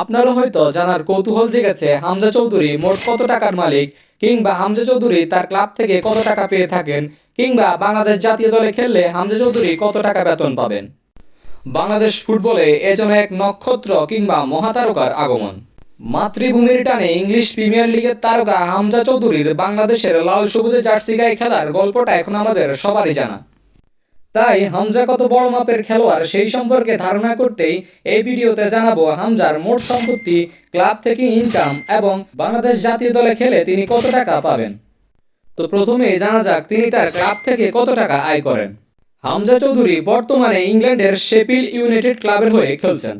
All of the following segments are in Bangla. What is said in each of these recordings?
আপনারও হয়তো জানার কৌতূহল জেগেছে হামজা চৌধুরী মোট কত টাকার মালিক, কিংবা হামজা চৌধুরী তার ক্লাব থেকে কত টাকা পেয়ে থাকেন, কিংবা বাংলাদেশ জাতীয় দলে খেললে হামজা চৌধুরী কত টাকা বেতন পাবেন। বাংলাদেশ ফুটবলে এ যেন এক নক্ষত্র কিংবা মহাতারকার আগমন। মাতৃভূমির টানে ইংলিশ প্রিমিয়ার লিগের তারকা হামজা চৌধুরীর বাংলাদেশের লাল সবুজে জার্সি গায়ে খেলার গল্পটা এখন আমাদের সবারই জানা। তাই হামজা কত বড় মাপের খেলোয়াড় সেই সম্পর্কে ধারণা করতেই এই ভিডিওতে জানাব হামজার মোট সম্পত্তি, ক্লাব থেকে ইনকাম এবং বাংলাদেশ জাতীয় দলে খেলে তিনি কত টাকা পাবেন। তো প্রথমেই জানা যাক তিনি তার ক্লাব থেকে কত টাকা আয় করেন। হামজা চৌধুরী বর্তমানে ইংল্যান্ডের শেপিল ইউনাইটেড ক্লাবের হয়ে খেলছেন।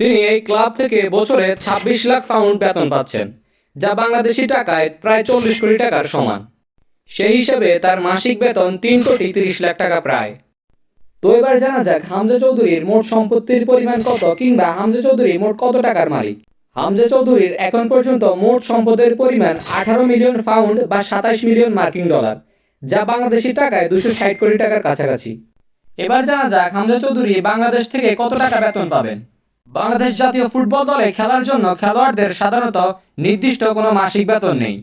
তিনি এই ক্লাব থেকে বছরে ছাব্বিশ লাখ পাউন্ড বেতন পাচ্ছেন, যা বাংলাদেশি টাকায় প্রায় চল্লিশ কোটি টাকার সমান। সেই হিসেবে তার মাসিক বেতন তিন কোটি তিরিশ লাখ টাকা প্রায়। তো এবার জানা যাক হামজা চৌধুরীর মোট সম্পত্তির পরিমাণ কত কিংবা হামজা চৌধুরী মোট কত টাকার মালিক। হামজা চৌধুরীর এখন পর্যন্ত মোট সম্পদের পরিমাণ আঠারো মিলিয়ন পাউন্ড বা সাতাশ মিলিয়ন মার্কিন ডলার, যা বাংলাদেশি টাকায় দুশো ষাট কোটি টাকার কাছাকাছি। এবার জানা যাক হামজা চৌধুরী বাংলাদেশ থেকে কত টাকা বেতন পাবেন। বাংলাদেশ জাতীয় ফুটবল দলে খেলার জন্য খেলোয়াড়দের সাধারণত নির্দিষ্ট কোনো মাসিক বেতন নেই।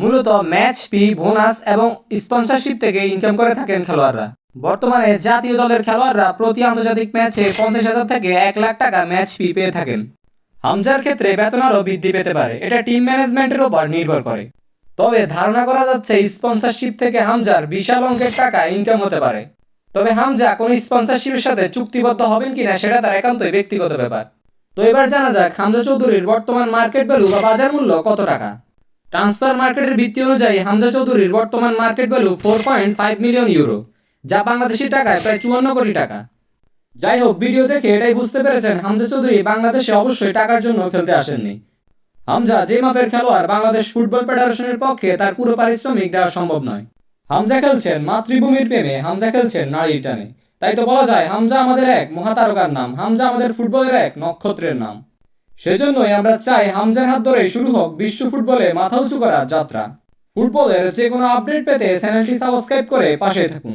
মূলত ম্যাচ ফি বোনাস এবং স্পন্সরশিপ থেকে ইনকাম করে থাকেন খেলোয়াড়রা। বর্তমানে জাতীয় দলের খেলোয়াড়রা প্রতি আন্তর্জাতিক ম্যাচে পঞ্চাশ হাজার থেকে এক লাখ টাকা ম্যাচ ফি পেয়ে থাকেন। হামজার ক্ষেত্রে বেতন আরও বৃদ্ধি পেতে পারে, এটা টিম ম্যানেজমেন্টের উপর নির্ভর করে। তবে ধারণা করা যাচ্ছে স্পন্সরশিপ থেকে হামজার বিশাল অঙ্কের টাকা ইনকাম হতে পারে। তবে হামজা কোন স্পন্সরশিপের সাথে চুক্তিবদ্ধ হবেন কিনা সেটা তার একান্তই ব্যক্তিগত ব্যাপার। তো এবার জানা যাক হামজা চৌধুরীর বর্তমান মার্কেট ভ্যালু বা বাজার মূল্য কত টাকা। ট্রান্সফার মার্কেটের ভিত্তি অনুযায়ী হামজা চৌধুরীর বর্তমান market value four point five million euro যা বাংলাদেশি টাকায় প্রায় চুয়ান্ন কোটি টাকা। যাই হোক ভিডিও দেখে এটাই বুঝতে পেরেছেন, হামজা চৌধুরী বাংলাদেশে অবশ্যই টাকার জন্য খেলতে আসেননি। হামজা যে মাপের খেলোয়াড় বাংলাদেশ ফুটবল ফেডারেশনের পক্ষে তার পুরো পারিশ্রমিক দেওয়া সম্ভব নয়। হামজা খেলছেন মাতৃভূমির প্রেমে, হামজা খেলছেন নারীর টানে। তাই তো বলা যায়, হামজা আমাদের এক মহাতারকার নাম, হামজা আমাদের ফুটবলের এক নক্ষত্রের নাম। সেজন্যই আমরা চাই হামজার হাত ধরে শুরু হোক বিশ্ব ফুটবলে মাথা উঁচু করার যাত্রা। ফুটবলের যে কোনো আপডেট পেতে চ্যানেলটি সাবস্ক্রাইব করে পাশে থাকুন।